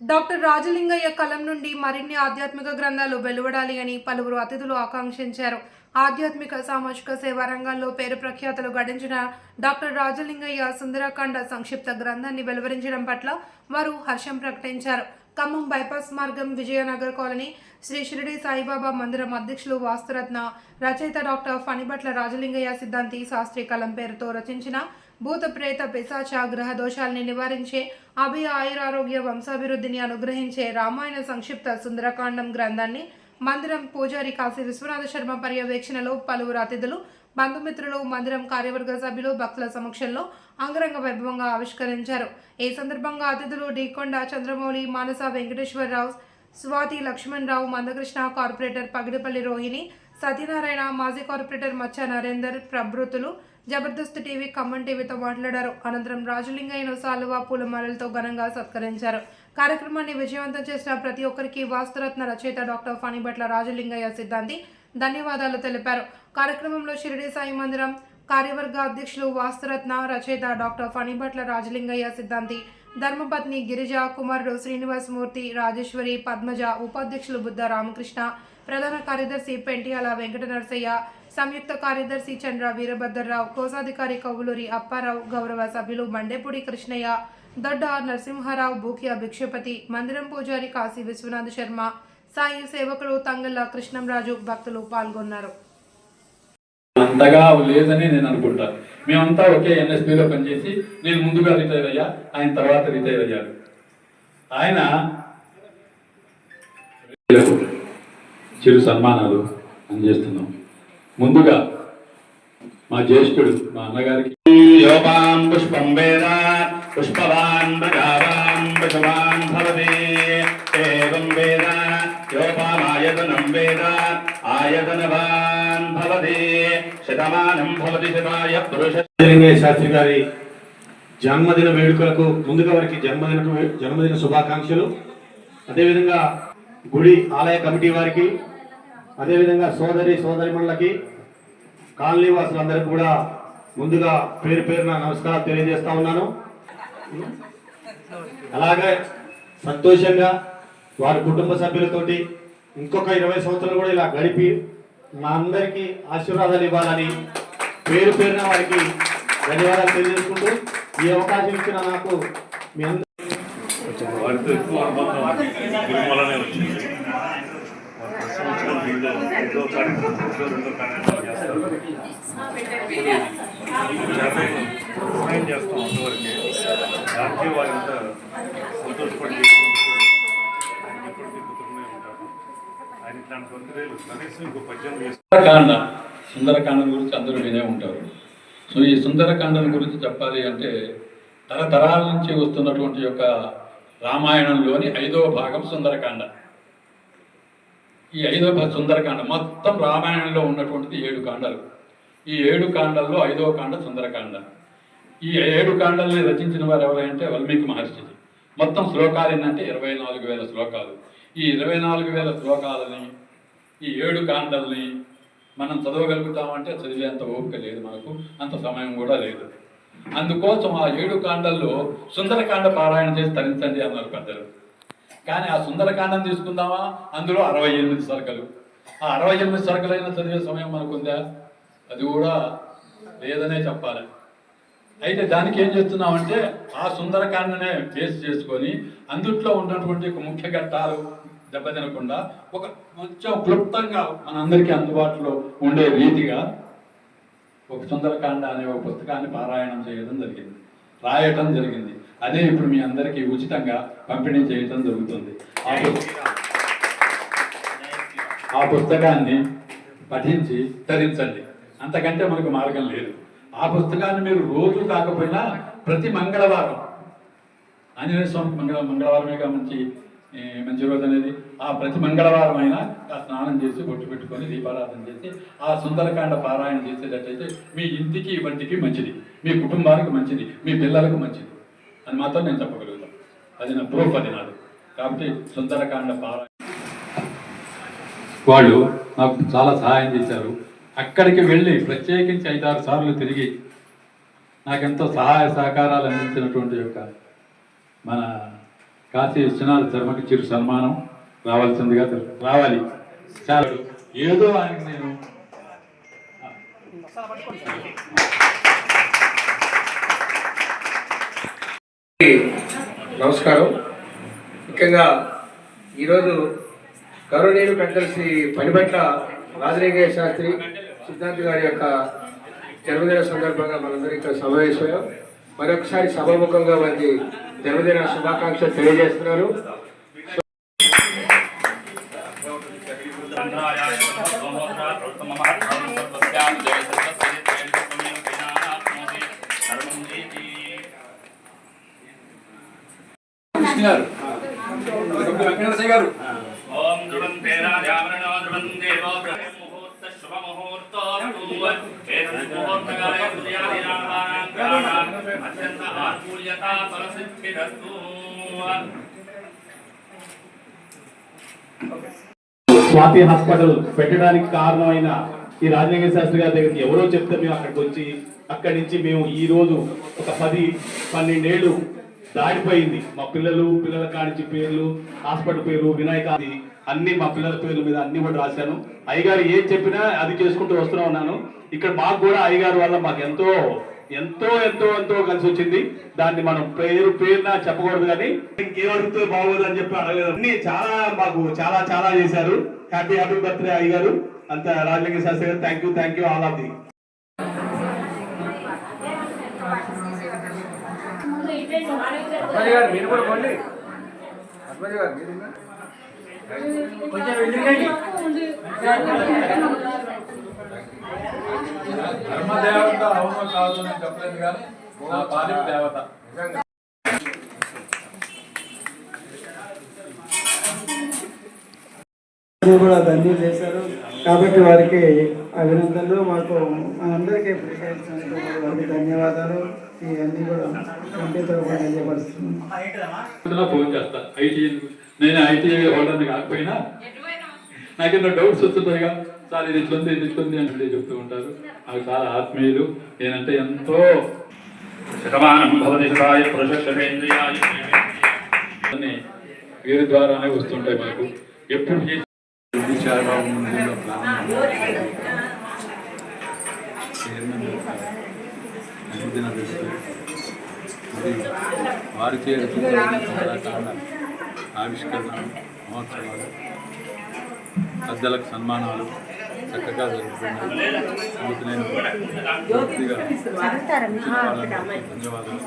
Doctor Rajalingaiah కలం నుండి మరిన్ని ఆధ్యాత్మిక గ్రంథాలు వెలువడాలి అని పలువురు అతిథులు ఆకాంక్షించారు. ఆధ్యాత్మిక సామాజిక సేవా రంగాల్లో పేరు ప్రఖ్యాతలు గడించిన డాక్టర్ రాజలింగయ్య సుందరకాండ సంక్షిప్త గ్రంథాన్ని వెలువరించడం పట్ల వారు హర్షం ప్రకటించారు. ఖమ్మం బైపాస్ మార్గం విజయనగర్ కాలనీ శ్రీ షిరిడి సాయిబాబా మందిరం అధ్యక్షులు వాస్తురత్న రచయిత డాక్టర్ ఫణిభట్ల రాజలింగయ్య సిద్ధాంతి శాస్త్రి కలం పేరుతో రచించిన భూత ప్రేత పిశాచ గ్రహ దోషాల్ని నివారించే అభి ఆయురారోగ్య వంశాభివృద్ధిని అనుగ్రహించే రామాయణ సంక్షిప్త సుందరకాండం గ్రంథాన్ని మందిరం పూజారి కాశీ విశ్వనాథ శర్మ పర్యవేక్షణలో పలువురు అతిథులు బంధుమిత్రులు మందిరం కార్యవర్గ సభ్యులు భక్తుల సమక్షంలో అంగరంగ వైభవంగా ఆవిష్కరించారు. ఈ సందర్భంగా అతిథులు డీకొండ చంద్రమౌళి మానస వెంకటేశ్వరరావు స్వాతి లక్ష్మణరావు మందకృష్ణ కార్పొరేటర్ పగిడిపల్లి రోహిణి సత్యనారాయణ మాజీ కార్పొరేటర్ మచ్చ నరేందర్ ప్రభృతులు జబర్దస్త్ టీవీ ఖమ్మం టీవీతో మాట్లాడారు. అనంతరం రాజలింగయ్యను సాలువా పూలమాలలతో ఘనంగా సత్కరించారు. కార్యక్రమాన్ని విజయవంతం చేసిన ప్రతి ఒక్కరికి వాస్తురత్న రచయిత డాక్టర్ ఫణిభట్ల రాజలింగయ్య సిద్ధాంతి ధన్యవాదాలు తెలిపారు. కార్యక్రమంలో షిరిడి సాయి మందిరం కార్యవర్గ అధ్యక్షులు వాస్తురత్న రచయిత డాక్టర్ ఫణిభట్ల రాజలింగయ్య సిద్ధాంతి ధర్మపత్ని గిరిజ కుమారుడు శ్రీనివాసమూర్తి రాజేశ్వరి పద్మజ ఉపాధ్యక్షులు బుద్ధ రామకృష్ణ ప్రధాన కార్యదర్శి పెంటియాల వెంకట నరసయ్య సంయుక్త కార్యదర్శి చంద్ర వీరభద్రరావు కోశాధికారి కవులూరి అప్పారావు గౌరవ సభ్యులు మండేపూడి కృష్ణయ్య దొడ్డ నరసింహారావు భూకియా భిక్షపతి మందిరం పూజారి కాశీ విశ్వనాథ్ శర్మ సాయి సేవకుడు తంగళ్ళ కృష్ణంరాజు భక్తులు పాల్గొన్నారు. అంతగా లేదని నేను అనుకుంటా. మేమంతా ఒకే ఎన్ఎస్పీలో పనిచేసి నేను ముందుగా రిటైర్ అయ్యా ఆయన తర్వాత రిటైర్ అయ్యారు. ఆయన చిరు సన్మానాలు అందజేస్తున్నాం. ముందుగా మా జ్యేష్ఠుడు మా అన్నగారికి. యోపాం పుష్పం వేద పుష్పవాన్ ప్రజావాన్ పశువాన్ భవతి. ఏవం వేద యోపామాయతనం వేద ఆయతనవాన్ భవతి. శతమానం భవతి శతాయ పురుష రాజలింగయ్య శాస్త్రి గారి జన్మదిన వేడుకలకు ముందుగా వారికి జన్మదిన జన్మదిన శుభాకాంక్షలు. అదేవిధంగా గుడి ఆలయ కమిటీ వారికి అదేవిధంగా సోదరి సోదరిమణులకి కాలనీ వాసులందరికీ కూడా ముందుగా పేరు పేరున నమస్కారాలు తెలియజేస్తా ఉన్నాను. అలాగే సంతోషంగా వారి కుటుంబ సభ్యులతోటి ఇంకొక ఇరవై సంవత్సరాలు కూడా ఇలా గడిపి మా అందరికీ ఆశీర్వాదాలు ఇవ్వాలని పేరు పేరున వారికి ధన్యవాదాలు తెలియజేసుకుంటూ ఈ అవకాశం ఇచ్చిన నాకు మీ అందరూ ప్రతి సంవత్సరం దీనిలో రెండో చేస్తారు. చేస్తాం అంతవరకే. సంతోషపడి ఎప్పటికీ ఉంటారు. ఆయన ఇట్లాంటి కనీసం ఇంకో పద్దెనిమిది సుందరకాండ సుందరకాండం గురించి అందరూ వినే ఉంటారు. సో ఈ సుందరకాండం గురించి చెప్పాలి అంటే తరతరాల నుంచి వస్తున్నటువంటి యొక్క రామాయణంలోని ఐదవ భాగం సుందరకాండ. ఈ ఐదవ సుందరకాండ. మొత్తం రామాయణంలో ఉన్నటువంటిది ఏడు కాండాలు. ఈ ఏడు కాండాల్లో ఐదవ కాండ సుందరకాండ. ఈ ఏడు కాండాలని రచించిన వారు ఎవరంటే వాల్మీకి మహర్షి. మొత్తం శ్లోకాలు ఏంటంటే ఇరవై నాలుగు వేల శ్లోకాలు. ఈ ఇరవై నాలుగు వేల శ్లోకాలని ఈ ఏడు కాండల్ని మనం చదవగలుగుతామంటే చదివేంత ఓపిక లేదు మనకు. అంత సమయం కూడా లేదు. అందుకోసం ఆ ఏడు కాండల్లో సుందరకాండ పారాయణ చేసి తరించండి అన్నారు పెద్దలు. కానీ ఆ సుందరకాండం తీసుకుందామా? అందులో అరవై ఎనిమిది సరుకులు. ఆ అరవై ఎనిమిది సరుకులైనా చదివే సమయం మనకుందా అది కూడా లేదనే చెప్పాలి. అయితే దానికి ఏం చేస్తున్నామంటే ఆ సుందరకాండనే బేస్ చేసుకొని అందుట్లో ఉన్నటువంటి ఒక ముఖ్య ఘట్టాలు దెబ్బతినకుండా ఒక కొంచెం క్లుప్తంగా మనందరికీ అందుబాటులో ఉండే రీతిగా ఒక సుందరకాండ అనే ఒక పుస్తకాన్ని పారాయణం చేయడం జరిగింది. రాయటం జరిగింది. అదే ఇప్పుడు మీ అందరికీ ఉచితంగా పంపిణీ చేయటం జరుగుతుంది. ఆ పుస్తకం ఆ పుస్తకాన్ని పఠించి ధరించండి అంతకంటే మనకు మార్గం లేదు. ఆ పుస్తకాన్ని మీరు రోజు కాకపోయినా ప్రతి మంగళవారం ఆంజనేయ స్వామి మంగళ మంగళవారమేగా మంచి మంచి రోజు అనేది. ఆ ప్రతి మంగళవారం అయినా ఆ స్నానం చేసి బొట్టు పెట్టుకొని దీపారాధన చేసి ఆ సుందరకాండ పారాయణ చేసేటట్టయితే మీ ఇంటికి వంటికి మంచిది. మీ కుటుంబానికి మంచిది. మీ పిల్లలకు మంచిది. అని మాత్రం నేను చెప్పగలుగుతాను అది నా ప్రూఫ్ అది నాది. కాబట్టి సుందరకాండ పారాయణ. వాళ్ళు నాకు చాలా సహాయం చేశారు. అక్కడికి వెళ్ళి ప్రత్యేకించి ఐదారు సార్లు తిరిగి నాకెంతో సహాయ సహకారాలు అందించినటువంటి యొక్క మన కాశీ విశ్వనాథ శర్మకి చిరు సన్మానం రావాల్సిందిగా రావాలి. చాలు. ఏదో ఆయనకు నేను నమస్కారం. ముఖ్యంగా ఈరోజు గౌరవనీయులు పెద్దలు శ్రీ పనిపట్ల రాజలింగయ్య శాస్త్రి సిద్ధాంత్ గారి యొక్క జన్మదిన సందర్భంగా మనందరూ ఇక్కడ సమావేశమయ్యాం. మరొకసారి సభాముఖంగా వారికి జన్మదిన శుభాకాంక్షలు తెలియజేస్తున్నారు ఫలసిద్ధిరస్తు స్వాతి హాస్పిటల్ పెట్టడానికి కారణమైన ఈ రాజలింగ శాస్త్రి గారి దగ్గరికి ఎవరో చెప్తే మేము అక్కడికి వచ్చి అక్కడి నుంచి మేము ఈ రోజు ఒక పది పన్నెండేళ్ళు దాటిపోయింది. మా పిల్లలు పిల్లల కానించి పేర్లు హాస్పిటల్ పేరు వినాయకాది అన్ని మా పిల్లల పేర్ల మీద అన్ని కూడా రాశాను. అయ్యగారు ఏం చెప్పినా అది చేసుకుంటూ వస్తూనే ఉన్నాను. ఇక్కడ మాకు కూడా అయ్యగారు వల్ల మాకు ఎంతో ఎంతో ఎంతో ఎంతో కలిసి వచ్చింది. దాన్ని మనం పేరు పేరున చెప్పకూడదు కానీ ఇంకేం అడిగితే బాగోదు అని చెప్పి అడగలేదు. అన్ని చాలా మాకు చాలా చాలా చేశారు. హ్యాపీ హ్యాపీ బర్త్డే అయ్యగారు. అంత Rajalinga Shastri garu thank you thank you all of the garu మీరు కూడా పోండి. గారు మీరు ఉన్నా? కొంచెం వెళ్ళిరండి ధర్మదేవత అవునో కాదు నేను చెప్పలేదు కానీ నా పాలిక దేవత. కూడా ధన్యం చేశారు. కాబట్టి వారికి అభినందనలు. మాకు మనందరికీ ప్రిపేరించినందుకు వారికి ధన్యవాదాలు. ఇవన్నీ కూడా ఫోన్ చేస్తా. ఐటీ నేను ఐటీ హోల్డర్ని కాకపోయినా నాకు ఎన్నో డౌట్స్ వస్తుంటాయిగా. సార్ ఇది ఇట్లుంది ఇది ఇట్లుంది అంటే చెప్తూ ఉంటారు. నాకు చాలా ఆత్మీయులు. నేనంటే ఎంతో శతమానం భవతి శతాయ పురుషేంద్రియాయ వీరి ద్వారానే వస్తుంటాయి మాకు. ఎప్పుడు చేసి చంద్రబాబు ముందులో ప్లాన్ చైర్మన్ యొక్క జన్మదిన వేడుకలు మరియు వారి చేరుతున్న ఆవిష్కరణ మహోత్సవాలు పెద్దలకు సన్మానాలు చక్కగా జరుగుతున్నాయి అందుకు నేను పూర్తిగా ధన్యవాదాలు.